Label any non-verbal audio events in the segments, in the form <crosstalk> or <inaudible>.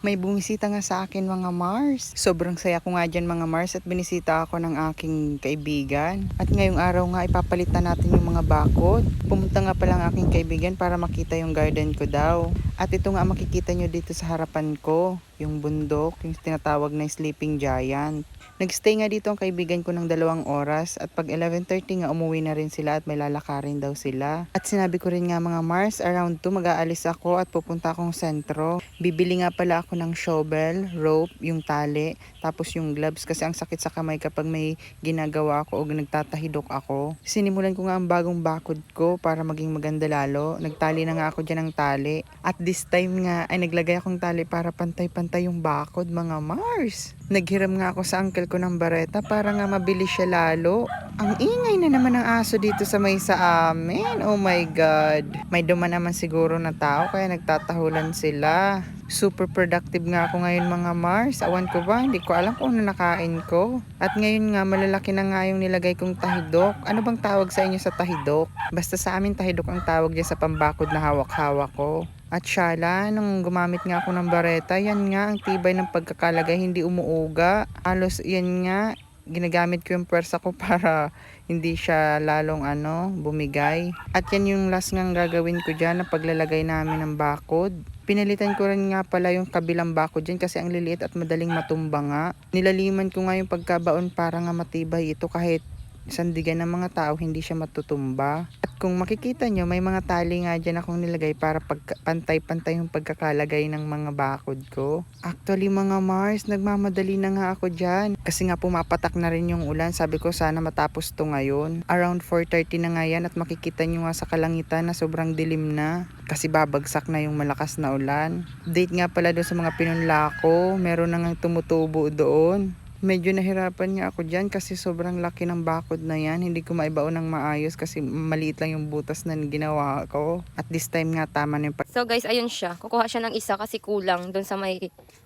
May bumisita nga sa akin mga Mars. Sobrang saya ko nga dyan mga Mars at binisita ako ng aking kaibigan. At ngayong araw nga ipapalitan natin yung mga bakod. Pumunta nga pala ang aking kaibigan para makita yung garden ko daw. At ito nga makikita nyo dito sa harapan ko. Yung bundok, yung tinatawag na sleeping giant. Nagstay nga dito ang kaibigan ko ng dalawang oras at pag 11.30 nga umuwi na rin sila at may lalakarin daw sila. At sinabi ko rin nga mga Mars, around 2 mag-aalis ako at pupunta akong sentro. Bibili nga pala ako ng shovel, rope, yung tali, tapos yung gloves kasi ang sakit sa kamay kapag may ginagawa ako o nagtatahidok ako. Sinimulan ko nga ang bagong bakod ko para maging maganda lalo. Nagtali na nga ako dyan ng tali. At this time nga ay naglagay akong tali para pantay-pantay yung bakod mga Mars. Naghiram nga ako sa uncle ko ng bareta para nga mabilis siya lalo. Ang ingay na naman ng aso dito sa may sa amin. Oh my God. May duman naman siguro na tao kaya nagtatahulan sila. Super productive nga ako ngayon mga Mars. Awan ko ba? Hindi ko alam kung ano nakain ko. At ngayon nga malalaki na nga yung nilagay kong tahidok. Ano bang tawag sa inyo sa tahidok? Basta sa amin tahidok ang tawag dyan sa pambakod na hawak-hawak ko. At syala, nung gumamit nga ako ng bareta, yan nga ang tibay ng pagkakalagay, hindi umuuga. Halos yan nga, ginagamit ko yung pwersa ko <laughs> para hindi siya lalong ano, bumigay. At yan yung last nga gagawin ko dyan na paglalagay namin ng bakod. Pinalitan ko rin nga pala yung kabilang bakod dyan kasi ang liliit at madaling matumba nga. Nilaliman ko nga yung pagkabaon para nga matibay ito kahit sandigan ng mga tao hindi siya matutumba. At kung makikita nyo, may mga tali nga dyan akong nilagay para pantay-pantay yung pagkakalagay ng mga bakod ko. Actually mga Mars, nagmamadali na nga ako dyan. Kasi nga pumapatak na rin yung ulan. Sabi ko sana matapos to ngayon. Around 4.30 na nga yan at makikita nyo nga sa kalangitan na sobrang dilim na. Kasi babagsak na yung malakas na ulan. Date nga pala doon sa mga pinunla ko. Meron na nga tumutubo doon. Medyo nahirapan nga ako dyan kasi sobrang laki ng bakod na yan. Hindi ko maibaon ng maayos kasi maliit lang yung butas na ginawa ko. At this time nga tama na yung pag- So guys, ayun siya. Kukuha siya ng isa kasi kulang doon sa may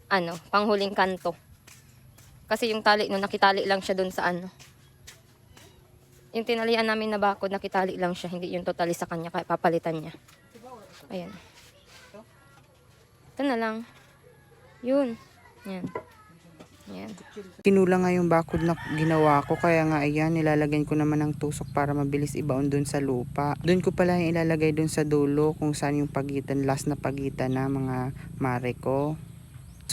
ano, panghuling kanto. Kasi yung tali no, nakitali lang siya doon sa ano. Yung tinalian namin na bakod, nakitali lang siya. Hindi yung totally sa kanya, kaya papalitan niya. Ayan. Ito na lang. Yun. Yan. Yan. Kinulang nga yung bakod na ginawa ko kaya nga ayan nilalagyan ko naman ng tusok para mabilis ibaon dun sa lupa. Doon ko pala yung ilalagay dun sa dulo kung saan yung pagitan, last na pagitan na mga mare ko.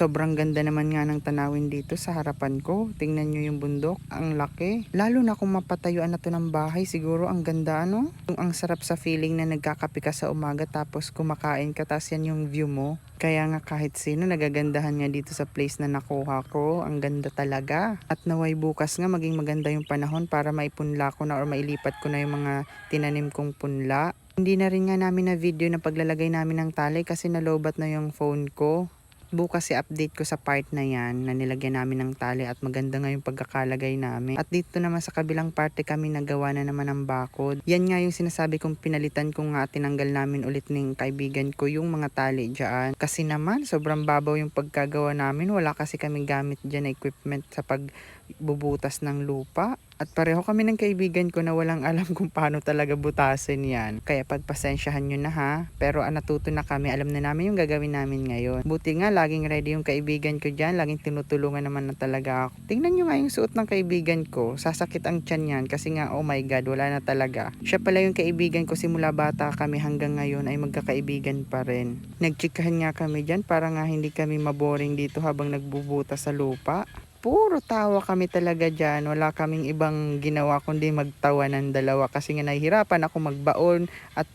Sobrang ganda naman nga ng tanawin dito sa harapan ko. Tingnan nyo yung bundok. Ang laki. Lalo na kung mapatayuan na to ng bahay, siguro ang ganda ano? Yung ang sarap sa feeling na nagkakape ka sa umaga tapos kumakain ka tapos yan yung view mo. Kaya nga kahit sino nagagandahan nga dito sa place na nakuha ko. Ang ganda talaga. At naway bukas nga maging maganda yung panahon para maipunla ko na or mailipat ko na yung mga tinanim kong punla. Hindi na rin nga namin na video na paglalagay namin ng tali kasi nalobat na yung phone ko. Bukas i-update ko sa part na yan na nilagyan namin ng tali at maganda nga yung pagkakalagay namin. At dito naman sa kabilang parte kami nagawa na naman ng bakod. Yan nga yung sinasabi kong pinalitan ko nga tinanggal namin ulit ng kaibigan ko yung mga tali dyan. Kasi naman sobrang babaw yung pagkagawa namin. Wala kasi kami gamit dyan na equipment sa pagbubutas ng lupa. At pareho kami ng kaibigan ko na walang alam kung paano talaga butasin yan. Kaya pagpasensyahan nyo na ha. Pero ah, natuto na kami. Alam na namin yung gagawin namin ngayon. Buti nga, laging ready yung kaibigan ko dyan. Laging tinutulungan naman na talaga ako. Tingnan nyo nga yung suot ng kaibigan ko. Sasakit ang tiyan yan. Kasi nga, oh my God, wala na talaga. Siya pala yung kaibigan ko simula bata kami hanggang ngayon ay magkakaibigan pa rin. Nagchikahan nga kami dyan para nga hindi kami maboring dito habang nagbubuta sa lupa puro tawa kami talaga dyan. Wala kaming ibang ginawa kundi magtawa ng dalawa kasi nga nahihirapan ako magbaon at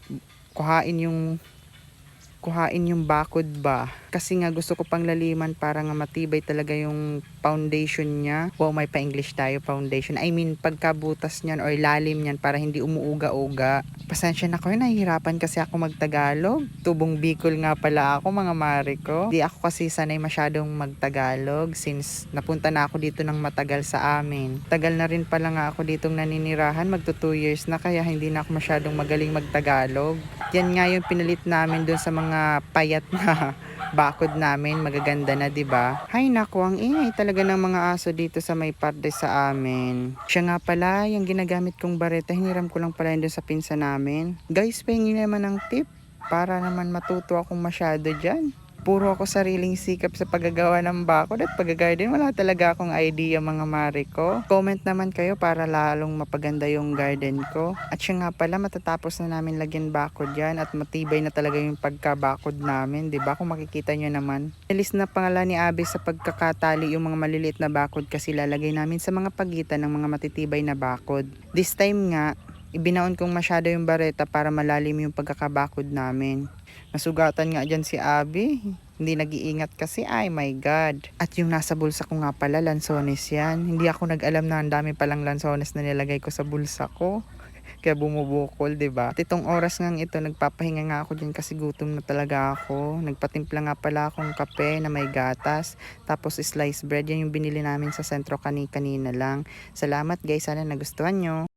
kuhain yung kuhain yung bakod ba. Kasi nga gusto ko pang laliman para nga matibay talaga yung foundation niya. Wow, may pa-English tayo, foundation. I mean, pagkabutas niyan or lalim niyan para hindi umuuga-uga. Pasensya na ko, nahihirapan kasi ako magtagalog. Tubong Bicol nga pala ako, mga mare ko. Di ako kasi sanay masyadong magtagalog since napunta na ako dito ng matagal sa amin. Tagal na rin pala nga ako ditong naninirahan, magto 2 years na kaya hindi na ako masyadong magaling magtagalog. Yan nga yung pinalit namin dun sa mga payat na bakod namin, magaganda na, 'di ba? Hay nako, ang ingay talaga ng mga aso dito sa may parte sa amin. Siya nga pala, yung ginagamit kong bareta, hiniram ko lang pala yun sa pinsa namin. Guys, pahingi naman ng tip para naman matuto akong masyado dyan. Puro ako sariling sikap sa paggagawa ng bakod at pag-garden. Wala talaga akong idea mga mare ko. Comment naman kayo para lalong mapaganda yung garden ko. At siya nga pala, matatapos na namin lagyan bakod yan at matibay na talaga yung pagkabakod namin. ba Kung makikita nyo naman. Alis na pangalan ni Abe sa pagkakatali yung mga maliliit na bakod kasi lalagay namin sa mga pagitan ng mga matitibay na bakod. This time nga, ibinaon kong masyado yung bareta para malalim yung pagkakabakod namin. Nasugatan nga dyan si Abby. Hindi nag-iingat kasi, ay my God. At yung nasa bulsa ko nga pala, lansones yan. Hindi ako nag-alam na ang dami palang lansones na nilagay ko sa bulsa ko. <laughs> Kaya bumubukol, ba? At itong oras nga ito, nagpapahinga nga ako dyan kasi gutom na talaga ako. Nagpatimpla nga pala akong kape na may gatas. Tapos sliced bread, yan yung binili namin sa sentro kani-kanina lang. Salamat guys, sana nagustuhan nyo.